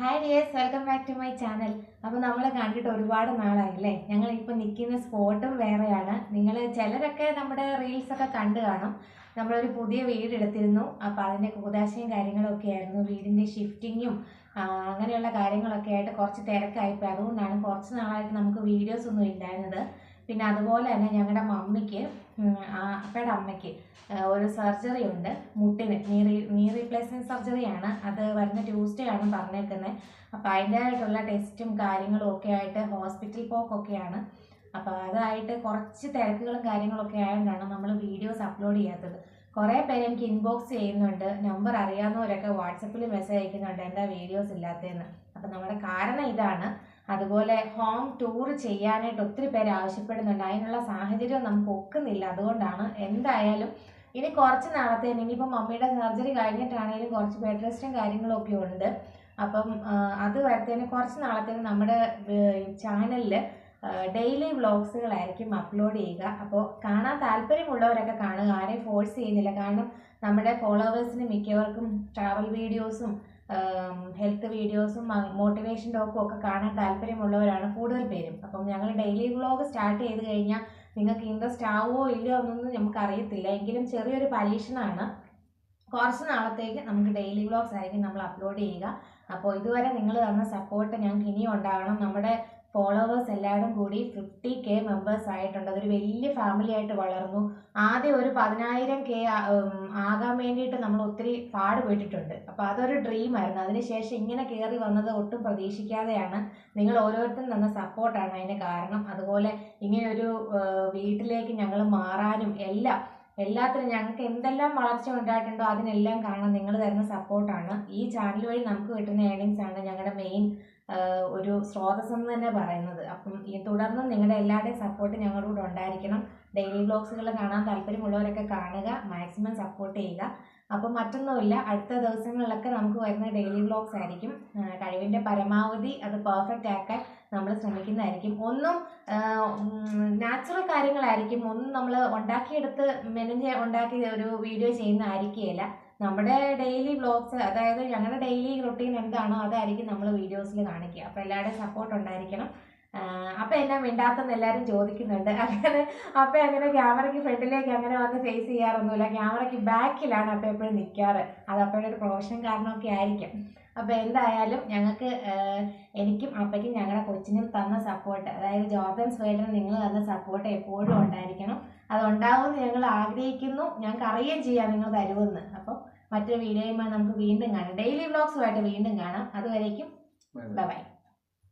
Hi dears welcome back to my channel അപ്പോൾ നമ്മളെ കണ്ടിട്ട് ഒരുപാട് നാളായില്ലേ ഞങ്ങൾ ഇപ്പോൾ നിൽക്കുന്ന സ്പോട്ടും വേറെയാണ്. നിങ്ങൾ ചിലരൊക്കെ നമ്മുടെ റീൽസൊക്കെ കണ്ടു കാണും. നമ്മളൊരു പുതിയ വീട് എടുത്തിരുന്നു. അപ്പോൾ അതിന്റെ കൂതാശയും കാര്യങ്ങളൊക്കെ ആയിരുന്നു. വീടിന്റെ ഷിഫ്റ്റിങ്ങും അങ്ങനെയുള്ള കാര്യങ്ങളൊക്കെ ആയിട്ട് കുറച്ച് തിരക്കായിപ്പോയി. അതുകൊണ്ടാണ് കുറച്ച് നാളായിട്ട് നമുക്ക് വീഡിയോസ് ഒന്നും ഇല്ലായിരുന്നത്. പിന്നെ അതുപോലെ തന്നെ ഞങ്ങളുടെ മമ്മിക്ക് അപ്പയുടെ അമ്മയ്ക്ക് ഒരു സർജറി ഉണ്ട്. മുട്ടിന് നീ നീ റീപ്ലേസ്മെന്റ് സർജറിയാണ് അത് വരുന്ന ട്യൂസ്ഡേ ആണ് പറഞ്ഞേക്കുന്നത് അപ്പോൾ അതിന്റെതായിട്ടുള്ള ടെസ്റ്റും കാര്യങ്ങളും ഒക്കെ ആയിട്ട് ഹോസ്പിറ്റൽ പോക്കൊക്കെയാണ്. അപ്പോൾ അതായിട്ട് കുറച്ച് തിരക്കുകളും കാര്യങ്ങളൊക്കെ ആയതുകൊണ്ടാണ് നമ്മൾ വീഡിയോസ് അപ്ലോഡ് ചെയ്യാത്തത്. കുറേ പേര് എനിക്ക് ഇൻബോക്സ് ചെയ്യുന്നുണ്ട്. നമ്പർ അറിയാവുന്നവരൊക്കെ വാട്സപ്പിൽ മെസ്സേജ് അയക്കുന്നുണ്ട്. എന്താ വീഡിയോസ് ഇല്ലാത്തതെന്ന് അപ്പം നമ്മുടെ കാരണം ഇതാണ്. അതുപോലെ ഹോം ടൂർ ചെയ്യാനായിട്ട് ഒത്തിരി പേര് ആവശ്യപ്പെടുന്നുണ്ട്. അതിനുള്ള സാഹചര്യം നമുക്ക് ഒക്കുന്നില്ല. അതുകൊണ്ടാണ് എന്തായാലും ഇനി കുറച്ച് നാളത്തെ ഇനിയിപ്പോൾ മമ്മിയുടെ സർജറി കഴിഞ്ഞിട്ടാണെങ്കിലും കുറച്ച് ബെഡ് റെസ്റ്റും കാര്യങ്ങളും ഒക്കെ ഉണ്ട്. അപ്പം അത് വരത്തേന് കുറച്ച് നാളത്തേന് നമ്മുടെ ചാനലിൽ ഡെയിലി വ്ളോഗ്സുകളായിരിക്കും അപ്ലോഡ് ചെയ്യുക. അപ്പോൾ കാണാൻ താല്പര്യമുള്ളവരൊക്കെ കാണുക. ആരെയും ഫോഴ്സ് ചെയ്യുന്നില്ല. കാരണം നമ്മുടെ ഫോളോവേഴ്സിന് മിക്കവർക്കും ട്രാവൽ വീഡിയോസും ഹെൽത്ത് വീഡിയോസും മോട്ടിവേഷൻ ടോക്കും ഒക്കെ കാണാൻ താല്പര്യമുള്ളവരാണ് കൂടുതൽ പേരും. അപ്പം ഞങ്ങൾ ഡെയിലി വ്ളോഗ് സ്റ്റാർട്ട് ചെയ്ത് കഴിഞ്ഞാൽ നിങ്ങൾക്ക് ഇൻട്രസ്റ്റ് ആവുമോ ഇല്ലയോ എന്നൊന്നും നമുക്ക് അറിയത്തില്ല എങ്കിലും ചെറിയൊരു പരീക്ഷണമാണ്. കുറച്ച് നാളത്തേക്ക് നമുക്ക് ഡെയിലി വ്ളോഗ്സ് ആയിരിക്കും നമ്മൾ അപ്ലോഡ് ചെയ്യുക. അപ്പോൾ ഇതുവരെ നിങ്ങൾ തന്ന സപ്പോർട്ട് ഞങ്ങൾക്ക് ഇനിയും ഉണ്ടാകണം നമ്മുടെ ഫോളോവേഴ്സ് എല്ലാവരും കൂടി ഫിഫ്റ്റി കെ മെമ്പേഴ്സ് ആയിട്ടുണ്ട്. അതൊരു വലിയ ഫാമിലി ആയിട്ട് വളർന്നു. ആദ്യം ഒരു പതിനായിരം കെ ആകാൻ വേണ്ടിയിട്ട് നമ്മൾ ഒത്തിരി പാടുപെട്ടിട്ടുണ്ട്. അപ്പോൾ അതൊരു ഡ്രീമായിരുന്നു അതിനുശേഷം ഇങ്ങനെ കയറി വന്നത് ഒട്ടും പ്രതീക്ഷിക്കാതെയാണ് നിങ്ങൾ ഓരോരുത്തരും തന്ന സപ്പോർട്ടാണ് അതിന് കാരണം. അതുപോലെ ഇങ്ങനെയൊരു വീട്ടിലേക്ക് ഞങ്ങൾ മാറാനും എല്ലാം എല്ലാത്തിനും ഞങ്ങൾക്ക് എന്തെല്ലാം വളർച്ച ഉണ്ടായിട്ടുണ്ടോ അതിനെല്ലാം കാരണം നിങ്ങൾ തരുന്ന സപ്പോർട്ടാണ് ഈ ചാനൽ വഴി നമുക്ക് കിട്ടുന്ന ഏണിങ്സ് ആണ് ഞങ്ങളുടെ മെയിൻ ഒരു സ്രോതസ് എന്ന് തന്നെ പറയുന്നത്. അപ്പം ഈ തുടർന്ന് നിങ്ങളുടെ എല്ലാവരുടെയും സപ്പോർട്ട് ഞങ്ങളുടെ കൂടെ ഉണ്ടായിരിക്കണം. ഡെയിലി വ്ളോഗ്സുകൾ കാണാൻ താല്പര്യമുള്ളവരൊക്കെ കാണുക മാക്സിമം സപ്പോർട്ട് ചെയ്യുക. അപ്പം മറ്റൊന്നുമില്ല അടുത്ത ദിവസങ്ങളിലൊക്കെ നമുക്ക് വരുന്ന ഡെയിലി വ്ളോഗ്സ് ആയിരിക്കും. കഴിവിന്റെ പരമാവധി അത് പെർഫെക്റ്റ് ആക്കാൻ നമ്മൾ ശ്രമിക്കുന്നതായിരിക്കും. ഒന്നും നാച്ചുറൽ കാര്യങ്ങളായിരിക്കും. ഒന്നും നമ്മൾ ഉണ്ടാക്കിയെടുത്ത് മെനഞ്ഞ് ഉണ്ടാക്കി ഒരു വീഡിയോ ചെയ്യുന്നതായിരിക്കുകയില്ല. നമ്മുടെ ഡെയിലി വ്ളോഗ്സ് അതായത് ഞങ്ങളുടെ ഡെയിലി റൊട്ടീൻ എന്താണോ അതായിരിക്കും നമ്മൾ വീഡിയോസിൽ കാണിക്കുക. അപ്പോൾ എല്ലാവരുടെയും സപ്പോർട്ട് ഉണ്ടായിരിക്കണം. അപ്പം എന്നാ മിണ്ടാത്തെന്ന് എല്ലാവരും ചോദിക്കുന്നുണ്ട്. അങ്ങനെ അപ്പം അങ്ങനെ ക്യാമറയ്ക്ക് ഫ്രണ്ടിലേക്ക് അങ്ങനെ വന്ന് ഫേസ് ചെയ്യാറൊന്നുമില്ല. ക്യാമറയ്ക്ക് ബാക്കിലാണ് അപ്പം എപ്പോഴും നിൽക്കാറ് അത് അപ്പോഴൊരു പ്രൊഫഷൻ കാരണമൊക്കെ ആയിരിക്കും. അപ്പോൾ എന്തായാലും ഞങ്ങൾക്ക് എനിക്കും അപ്പയ്ക്കും ഞങ്ങളുടെ കൊച്ചിനും തന്ന സപ്പോർട്ട് അതായത് ജോർദൻ സ്വേഡിന് നിങ്ങൾ തന്ന സപ്പോർട്ട് എപ്പോഴും ഉണ്ടായിരിക്കണം. അത് ഉണ്ടാവുമെന്ന് ഞങ്ങൾ ആഗ്രഹിക്കുന്നു. ഞങ്ങൾക്ക് അറിയുകയും ചെയ്യാം നിങ്ങൾ തരുമെന്ന്. അപ്പോൾ മറ്റൊരു വീഡിയോയുമായി നമുക്ക് വീണ്ടും കാണാം. ഡെയിലി വ്ളോഗ്സുമായിട്ട് വീണ്ടും കാണാം. അതുവരേക്കും ബൈ ബൈ